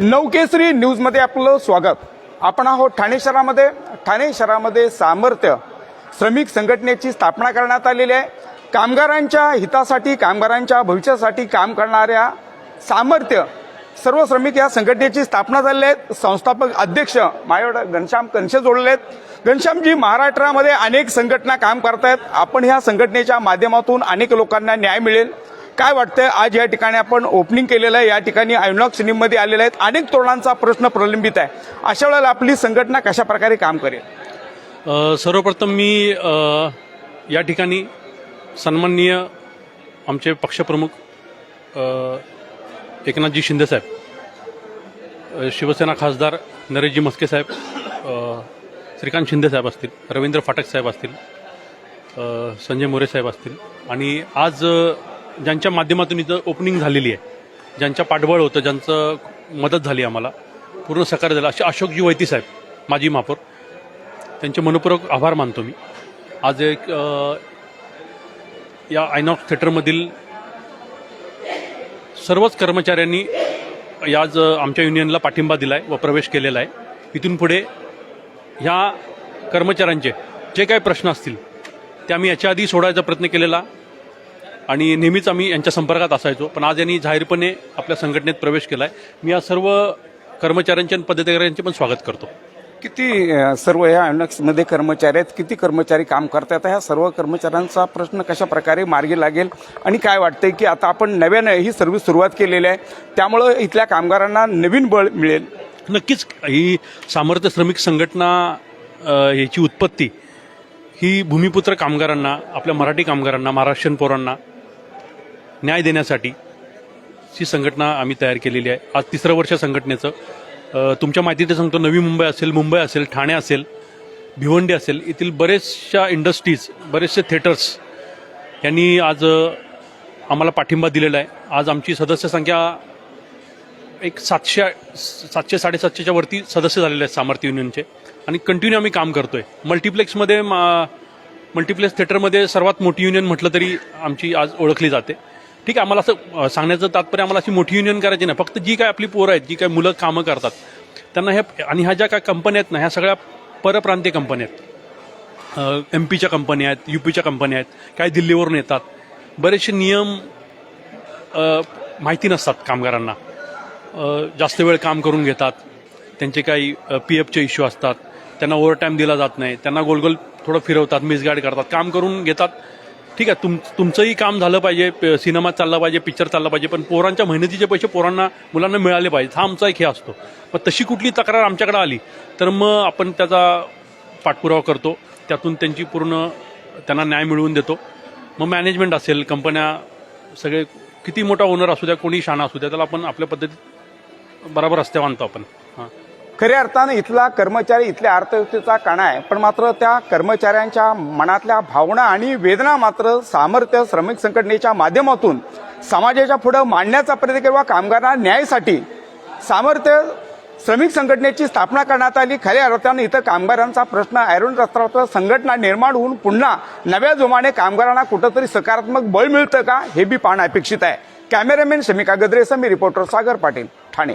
नवकेसरी न्यूजमध्ये आपलं स्वागत. आपण आहोत ठाणे शहरामध्ये. ठाणे शहरामध्ये सामर्थ्य श्रमिक संघटनेची स्थापना करण्यात आलेली आहे. कामगारांच्या हितासाठी कामगारांच्या भविष्यासाठी काम करणाऱ्या सामर्थ्य सर्व श्रमिक या संघटनेची स्थापना झालेली आहेत. संस्थापक अध्यक्ष माझ्याकडे घनश्याम कनशे जोडले आहेत. घनश्यामजी महाराष्ट्रामध्ये अनेक संघटना काम करतायत. आपण ह्या संघटनेच्या माध्यमातून अनेक लोकांना न्याय मिळेल. काय वाटतं आज या ठिकाणी आपण ओपनिंग केलेलं आहे. या ठिकाणी आयनॉक सिनेमध्ये आलेले आहेत. अनेक तरुणांचा प्रश्न प्रलंबित आहे. अशा वेळेला आपली संघटना कशा प्रकारे काम करेल? सर्वप्रथम मी या ठिकाणी सन्माननीय आमचे पक्षप्रमुख एकनाथजी शिंदेसाहेब शिवसेना खासदार नरेशजी मस्के साहेब श्रीकांत शिंदे साहेब असतील रवींद्र फाटक साहेब असतील संजय मोरे साहेब असतील आणि आज ज्यांच्या माध्यमातून इथं ओपनिंग झालेली आहे. ज्यांच्या पाठबळ होतं ज्यांचं मदत झाली आम्हाला. पूर्ण सकार झाला. असे अशोकजी वैती साहेब माजी महापौर. त्यांचे मनपूर्वक आभार मानतो मी. आज एक या आयनॉक्स थिएटरमधील सर्वच कर्मचाऱ्यांनी आज आमच्या युनियनला पाठिंबा दिला आहे व प्रवेश केलेला आहे. इथून पुढे ह्या कर्मचाऱ्यांचे जे काही प्रश्न असतील ते आम्ही याच्या आधी सोडायचा प्रयत्न केलेला. आणि नेहमीच आम्ही यांच्या संपर्कात असायचो. पण आज यांनी जाहीरपणे आपल्या संघटनेत प्रवेश केला आहे मी या सर्व कर्मचाऱ्यांचे आणि पदाधिकाऱ्यांचे पण स्वागत करतो. किती अ, सर्व या आयनॉक्समध्ये कर्मचारी आहेत? किती कर्मचारी काम करतात? ह्या सर्व कर्मचाऱ्यांचा प्रश्न कशा प्रकारे मार्गी लागेल? आणि काय वाटतंय की आता आपण नव्यानं ही सर्व्हिस सुरुवात केलेली आहे. त्यामुळं इथल्या कामगारांना नवीन बळ मिळेल. नक्कीच ही सामर्थ्य श्रमिक संघटना अ, ह्याची उत्पत्ती ही भूमिपुत्र कामगारांना आपल्या मराठी कामगारांना महाराष्ट्रीयन पोरांना न्याय देण्यासाठी ही संघटना आम्ही तयार केलेली आहे. आज तिसरं वर्ष संघटनेचं. तुमच्या माहितीत सांगतो नवी मुंबई असेल मुंबई असेल ठाणे असेल भिवंडी असेल येथील बरेचशा इंडस्ट्रीज बरेचसे थिएटर्स यांनी आज आम्हाला पाठिंबा दिलेला आहे. आज आमची सदस्य संख्या एक सातशे सातशे साडेसातशेच्या वरती सदस्य झालेले आहेत सामर्थ्य युनियनचे. आणि कंटिन्यू आम्ही काम करतोय. मल्टिप्लेक्समध्ये मा- मल्टिप्लेक्स थिएटरमध्ये सर्वात मोठी युनियन म्हटलं तरी आमची आज ओळखली जाते. ठीक आहे आम्हाला असं सांगण्याचं तात्पर्य आम्हाला अशी मोठी युनियन करायची नाही. फक्त जी काय आपली पोरं आहेत जी काय मुलं कामं करतात त्यांना ह्या आणि ह्या ज्या काय कंपन्या आहेत ना ह्या सगळ्या परप्रांतीय कंपन्या आहेत. एम पीच्या कंपन्या आहेत यू पीच्या कंपन्या आहेत काय दिल्लीवरून येतात. बरेचसे नियम माहिती नसतात कामगारांना. जास्त वेळ काम करून घेतात. त्यांचे काही पी एफचे इश्यू असतात. त्यांना ओव्हर टाईम दिला जात नाही. त्यांना गोलगोल थोडं फिरवतात मिसगाईड करतात. काम करून घेतात. ठीक आहे तुम तुमचंही काम झालं पाहिजे प- सिनेमा चालला पाहिजे पिक्चर चालला पाहिजे पण पोरांच्या मेहनतीचे पैसे पोरांना मुलांना मिळाले पाहिजे हा आमचा एक हे असतो. मग तशी कुठली तक्रार आमच्याकडे आली तर मग आपण त्याचा पाठपुरावा करतो. त्यातून त्यांची पूर्ण त्यांना न्याय मिळवून देतो. मग मॅनेजमेंट असेल कंपन्या सगळे किती मोठा ओनर असू द्या कोणी शाणा असू द्या त्याला आपण आपल्या पद्धतीत बरोबर रस्त्यावर आणतो आपण. हां. खऱ्या अर्थानं इथला कर्मचारी इथल्या अर्थव्यवस्थेचा कणा आहे. पण मात्र त्या कर्मचाऱ्यांच्या मनातल्या भावना आणि वेदना मात्र सामर्थ्य श्रमिक संघटनेच्या माध्यमातून समाजाच्या पुढे मांडण्याचा प्रयत्न किंवा कामगारांना न्यायासाठी सामर्थ्य श्रमिक संघटनेची स्थापना करण्यात आली. खऱ्या अर्थानं इथं कामगारांचा प्रश्न आयरन रस्त्यावर संघटना निर्माण होऊन पुन्हा नव्या जोमाने कामगारांना कुठंतरी सकारात्मक बळ मिळतं का हे बी पाहणं अपेक्षित आहे. कॅमेरामॅन शमिका गद्रे समी रिपोर्टर सागर पाटील ठाणे.